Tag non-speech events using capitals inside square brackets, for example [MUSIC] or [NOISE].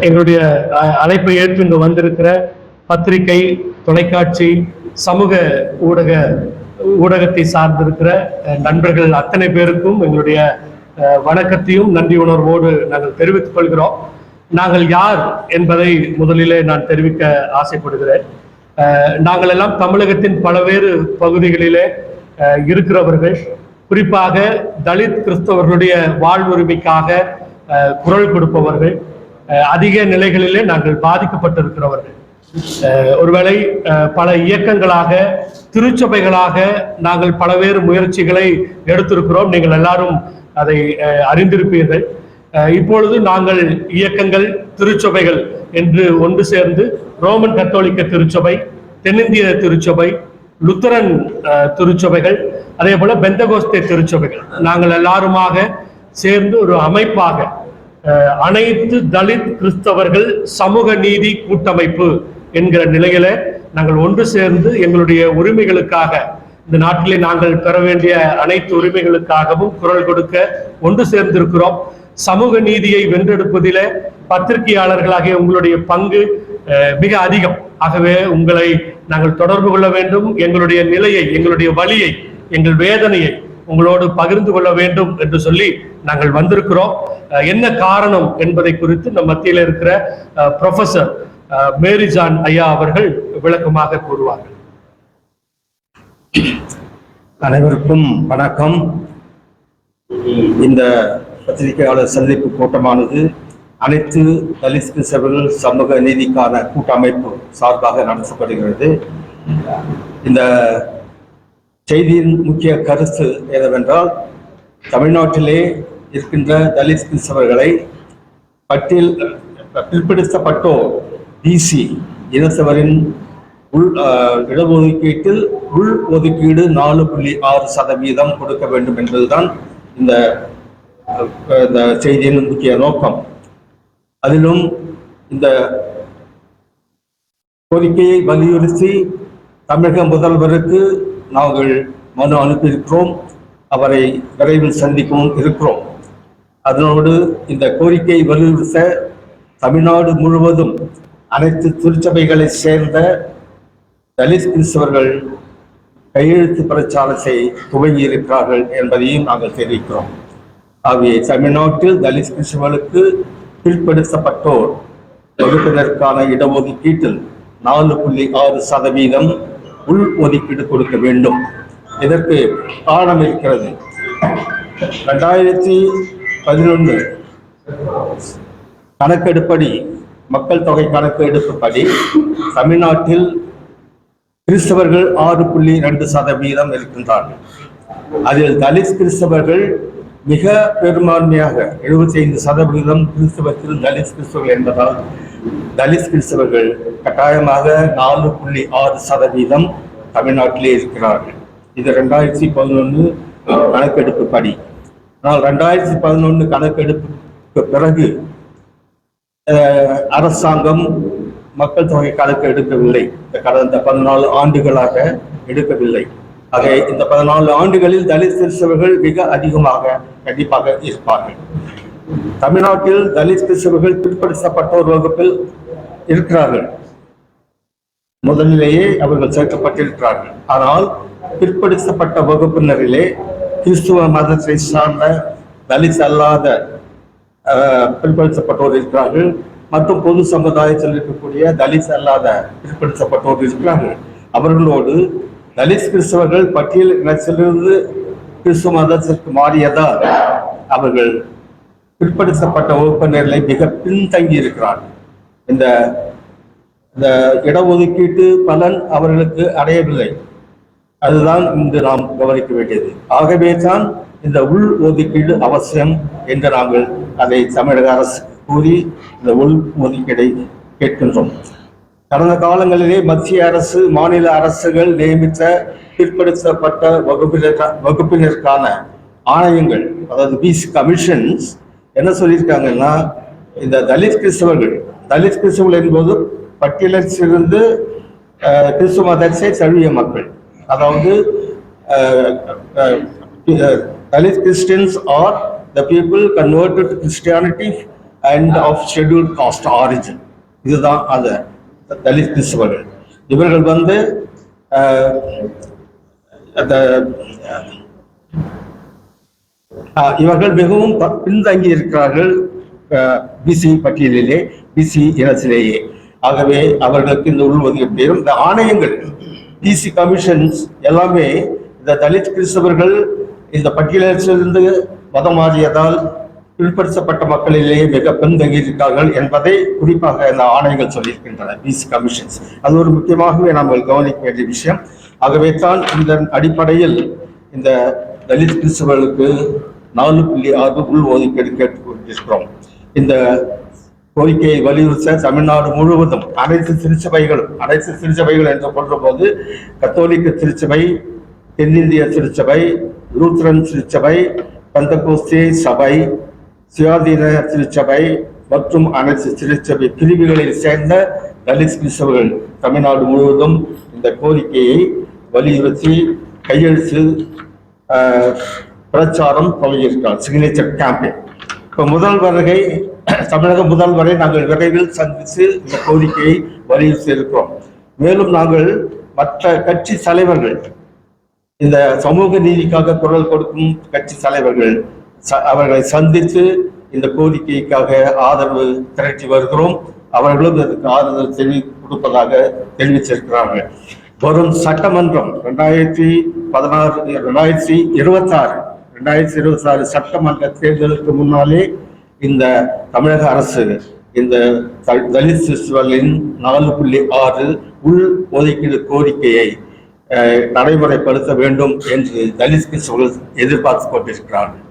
எங்களுடைய அ- அழைப்பை ஏற்று இங்கு வந்திருக்கிற பத்திரிகை தொலைக்காட்சி சமூக ஊடக ஊடகத்தை சார்ந்திருக்கிற நண்பர்கள் அத்தனை பேருக்கும் எங்களுடைய வணக்கத்தையும் நன்றி உணர்வோடு நாங்கள் தெரிவித்துக் கொள்கிறோம். நாங்கள் யார் என்பதை முதலிலே நான் தெரிவிக்க ஆசைப்படுகிறேன். நாங்கள் எல்லாம் தமிழகத்தின் பல்வேறு பகுதிகளிலே இருக்கிறவர்கள். குறிப்பாக தலித் கிறிஸ்தவர்களுடைய வாழ்வுரிமைக்காக குரல் கொடுப்பவர்கள். அதிக நிலைகளிலே நாங்கள் பாதிக்கப்பட்டிருக்கிறவர்கள். ஒருவேளை பல இயக்கங்களாக திருச்சபைகளாக நாங்கள் பலவேறு முயற்சிகளை எடுத்திருக்கிறோம். நீங்கள் எல்லாரும் அதை அறிந்திருப்பீர்கள். இப்பொழுது நாங்கள் இயக்கங்கள் திருச்சபைகள் என்று ஒன்று சேர்ந்து ரோமன் கத்தோலிக்க திருச்சபை தென்னிந்திய திருச்சபை லுத்தரன் திருச்சபைகள் அதே போல பெந்தகோஸ்தே திருச்சபைகள். நாங்கள் எல்லாருமாக சேர்ந்து ஒரு அமைப்பாக அனைத்து தலித் கிறிஸ்தவர்கள் சமூக நீதி கூட்டமைப்பு என்கிற நிலையில நாங்கள் ஒன்று சேர்ந்து எங்களுடைய உரிமைகளுக்காக இந்த நாட்டிலே நாங்கள் பெற வேண்டிய அனைத்து உரிமைகளுக்காகவும் குரல் கொடுக்க ஒன்று சேர்ந்திருக்கிறோம். சமூக நீதியை வென்றெடுப்பதிலே பத்திரிகையாளர்களாகிய உங்களுடைய பங்கு மிக அதிகம். ஆகவே உங்களை நாங்கள் தொடர்பு கொள்ள வேண்டும். எங்களுடைய நிலையை எங்களுடைய வழியை எங்கள் வேதனையை உங்களோடு பகிர்ந்து கொள்ள வேண்டும் என்று சொல்லி நாங்கள் வந்திருக்கிறோம். என்ன காரணம் என்பதை குறித்து நம் மத்தியில் இருக்கிற ப்ரொஃபசர் மேரி ஜான் ஐயா அவர்கள் விளக்கமாக கூறுவார்கள். அனைவருக்கும் வணக்கம். இந்த பத்திரிகையாளர் சந்திப்பு கூட்டமானது அனைத்து தலித் பிசவர்கள் சமூக நீதிக்கான கூட்டமைப்பு சார்பாக நடத்தப்படுகிறது. இந்த செய்தியின் முக்கிய கருத்து என்னவென்றால் தமிழ்நாட்டிலே இருக்கின்ற தலித் கிறிஸ்தவர்களை பட்டியல் பிற்படுத்தப்பட்டோர் பிசி இனத்தவரின் உள் இடஒதுக்கீட்டில் உள் ஒதுக்கீடு நாலு புள்ளி ஆறு சதவீதம் கொடுக்க வேண்டும் என்பதுதான் இந்த இந்த செய்தியின் முக்கிய நோக்கம். அதிலும் இந்த கோரிக்கையை வலியுறுத்தி தமிழக முதல்வருக்கு நாங்கள் மனு அனுப்பியிருக்கிறோம். அவரை விரைவில் சந்திக்கவும் இருக்கிறோம். அதனோடு இந்த கோரிக்கையை வலியுறுத்த தமிழ்நாடு முழுவதும் அனைத்து திருச்சபைகளை சேர்ந்த தலித் கிறிஸ்தவர்கள் கையெழுத்து பிரச்சாரத்தை துவங்கி இருக்கிறார்கள் என்பதையும் நாங்கள் தெரிவிக்கிறோம். ஆகவே தமிழ்நாட்டில் தலித் கிறிஸ்தவர்களுக்கு பிற்படுத்தப்பட்டோர் வகுப்பினருக்கான இடஒதுக்கீட்டில் நாலு புள்ளி ஆறு சதவீதம் உள் ஒதுக்கீடு கொடுக்க வேண்டும். இதற்கு காரணம் இருக்கிறது. ரெண்டாயிரத்தி பதினொன்று கணக்கெடுப்படி மக்கள் தொகை கணக்கெடுப்புப்படி தமிழ்நாட்டில் கிறிஸ்தவர்கள் ஆறு புள்ளி ரெண்டு சதவீதம் இருக்கின்றார்கள். அதில் தலித் கிறிஸ்தவர்கள் மிக பெரும்பான்மையாக 75% சதவீதம் கிறிஸ்தவத்தில் தலித் கிறிஸ்தவர்கள் என்பதால் தலித் கிறிஸ்தவர்கள் கட்டாயமாக நாலு புள்ளி ஆறு சதவீதம் தமிழ்நாட்டிலே இருக்கிறார்கள். இது ரெண்டாயிரத்தி பதினொன்று கணக்கெடுப்பு படி. ஆனால் ரெண்டாயிரத்தி பதினொன்று கணக்கெடுப்புக்கு பிறகு அரசாங்கம் மக்கள் தொகை கணக்கு எடுக்கவில்லை. கடந்த பதினாலு ஆண்டுகளாக எடுக்கவில்லை. ஆக இந்த பதினாலு ஆண்டுகளில் தலித் கிறிஸ்தவர்கள் மிக அதிகமாக கண்டிப்பாக இருப்பார்கள். தமிழ்நாட்டில் தலித் கிறிஸ்தவர்கள் பிற்படுத்தப்பட்டோர் வகுப்பில் இருக்கிறார்கள். முதலிலேயே அவர்கள் சேர்க்கப்பட்டிருக்கிறார்கள். ஆனால் பிற்படுத்தப்பட்ட வகுப்பினரிலே கிறிஸ்துவ மதத்தை சார்ந்த தலித் அல்லாத அஹ், பிற்படுத்தப்பட்டோர் இருக்கிறார்கள். மற்றும் பொது சமுதாயத்தில் இருக்கக்கூடிய தலித் அல்லாத பிற்படுத்தப்பட்டோர் இருக்கிறார்கள். அவர்களோடு தலித் கிறிஸ்தவர்கள் பட்டியல் இனத்திலிருந்து கிறிஸ்துவ மதத்திற்கு மாறியதால் அவர்கள் பிற்படுத்தப்பட்ட வகுப்பினர்களை மிக பின்தங்கி இருக்கிறார்கள் இந்த இந்த இடஒதுக்கீட்டு பலன் அவர்களுக்கு அடையவில்லை. அதுதான் இங்கு நாம் கவனிக்க வேண்டியது. ஆகவே தான் இந்த உள் ஒதுக்கீடு அவசியம் என்று நாங்கள் அதை தமிழக அரசு கூறி இந்த உள் ஒதுக்கீடை கேட்கின்றோம். கடந்த காலங்களிலே மத்திய அரசு மாநில அரசுகள் நியமித்த பிற்படுத்தப்பட்ட வகுப்பினர் வகுப்பினருக்கான ஆணையங்கள் அதாவது பிசி கமிஷன்ஸ் என்ன சொல்லியிருக்காங்கன்னா இந்த தலித் கிறிஸ்தவர்கள் தலித் கிறிஸ்தவர்கள் என்பது பட்டியலில் சிறந்து கிறிஸ்துவ மதத்தை தழுவிய மக்கள். அதாவது Dalit Christians are the people converted Christianity and of scheduled caste origin இதுதான் அந்த தலித் கிறிஸ்தவர்கள். இவர்கள் வந்து இவர்கள் மிகவும் ப- பின்தங்கி இருக்கிறார்கள் பிசி பட்டியலிலே பிசி இனத்திலேயே. ஆகவே அவர்களுக்கு இந்த உள்ஒதுக்கீடு இந்த ஆணையங்கள் பிசி கமிஷன்ஸ் எல்லாமே இந்த தலித் கிறிஸ்தவர்கள் இந்த பட்டியலிலிருந்து மதம் மாறியதால் பிற்படுத்தப்பட்ட மக்களிலேயே மிக பின்தங்கி இருக்கிறார்கள் என்பதை குறிப்பாக இந்த ஆணையங்கள் சொல்லியிருக்கின்றன பிசி கமிஷன்ஸ். அது ஒரு முக்கியமாகவே நாம் கவனிக்க வேண்டிய விஷயம். ஆகவே தான் இந்த அடிப்படையில் இந்த தலித் கிறிஸ்தவர்களுக்கு நாலு புள்ளி ஆறு உள் ஒதுக்கீடு கேட்டுக்கொண்டிருக்கிறோம் இந்த கோரிக்கையை வலியுறுத்த தமிழ்நாடு முழுவதும் அனைத்து திருச்சபைகளும் அனைத்து திருச்சபைகள் என்று சொல்றபோது கத்தோலிக்க திருச்சபை தென்னிந்திய திருச்சபை லூத்ரன் திருச்சபை பந்தகோஸ்தே சபை சுயாதீன திருச்சபை மற்றும் அனைத்து திருச்சபை பிரிவுகளில் சேர்ந்த தலித் கிறிஸ்தவர்கள் தமிழ்நாடு முழுவதும் இந்த கோரிக்கையை வலியுறுத்தி கையெழுத்து பிரச்சாரம் தொடங்கியிருக்கிறார் சிக்னேச்சர் கேம்பெயின் இப்போ முதல் வருகை [CLEARS THROAT] தமிழக முதல்வரை நாங்கள் விரைவில் சந்தித்து இந்த கோரிக்கையை வலியுறுத்தி இருக்கிறோம். மேலும் நாங்கள் மற்ற கட்சி தலைவர்கள் இந்த சமூக நீதிக்காக குரல் கொடுக்கும் கட்சி தலைவர்கள் ச- அவர்களை சந்தித்து இந்த கோரிக்கைக்காக ஆதரவு திரட்டி வருகிறோம். அவர்களும் இதற்கு ஆதரவு தெரிவி கொடுப்பதாக தெரிவிச்சிருக்கிறார்கள் வரும் சட்டமன்றம் ரெண்டாயிரத்தி பதினாறு ரெண்டாயிரத்தி இருபத்தாறு ரெண்டாயிரத்தி இருபத்தி ஆறு சட்டமன்ற தேர்தலுக்கு முன்னாலே இந்த தமிழக அரசு இந்த தலித் சிசுவலின் நாலு புள்ளி ஆறு உள் ஒதுக்கீடு கோரிக்கையை நடைமுறைப்படுத்த வேண்டும் என்று தலித் சிசுவல் எதிர்பார்த்து கொண்டிருக்கிறார்கள்.